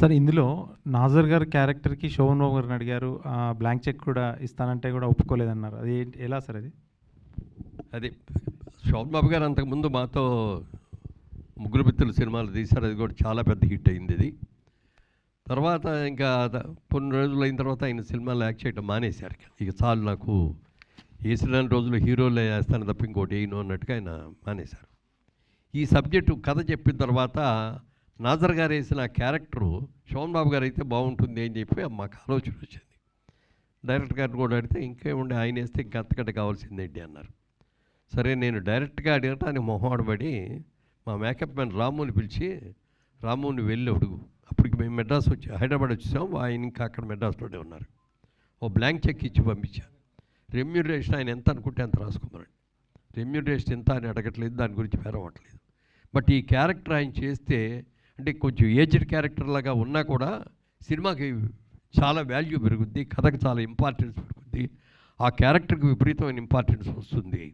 Sir ఇందులో నాజర్ గారి క్యారెక్టర్కి శోభన్ బాబు గారిని అడిగారు. ఆ, బ్లాంక్ చెక్ కూడా ఇస్తానంటే కూడా ఒప్పుకోలేదన్నారు. అది ఏంటి- ఎలా సార్ అది? అది శోభన్ బాబు గారు అంతకుముందు మాతో ముగ్గురు మిత్రులు సినిమాలు తీశారు. అది కూడా చాలా పెద్ద హిట్ అయింది ఇది. తర్వాత ఇంకా కొన్ని రోజులు అయిన తర్వాత ఆయన సినిమాలు యాక్ట్ చేయడం మానేశారు. ఇక. ఇక చాలు నాకు వేసిన రోజులు హీరోలే వేస్తాను తప్ప ఇంకోటి వేయను అన్నట్టుగా ఆయన మానేశారు. ఈ సబ్జెక్టు కథ చెప్పిన తర్వాత నాజర్ గారు వేసిన క్యారెక్టరు శోభన్ బాబు గారు అయితే బాగుంటుంది అని చెప్పి మాకు ఆలోచన వచ్చింది. డైరెక్టర్ గారిని కూడా అడిగితే ఇంకేముండే ఆయన వేస్తే ఇంకా అంతకంటే కావాల్సిందేంటి అన్నారు. సరే నేను డైరెక్ట్గా అడగటానికి మొహమాడబడి మా మేకప్ మ్యాన్ రాముని పిలిచి రాముని వెళ్ళి అడుగు. అప్పటికి మేము మెడ్రాస్ వచ్చి హైదరాబాద్ వచ్చేసాం ఆయన ఇంకా అక్కడ మెడ్రాస్లోనే ఉన్నారు. ఓ బ్లాంక్ చెక్ ఇచ్చి పంపించాను రెమ్యూరేషన్ ఆయన ఎంత అనుకుంటే అంత రాసుకోమనండి రెమ్యూరేషన్ ఎంత అని అడగట్లేదు దాని గురించి పేరవట్లేదు బట్ ఈ క్యారెక్టర్ ఆయన చేస్తే అంటే కొంచెం ఏజ్డ్ క్యారెక్టర్ లాగా ఉన్నా కూడా సినిమాకి చాలా వాల్యూ పెరుగుద్ది కథకు చాలా ఇంపార్టెన్స్ పెరుగుద్ది ఆ క్యారెక్టర్కి విపరీతమైన ఇంపార్టెన్స్ వస్తుంది.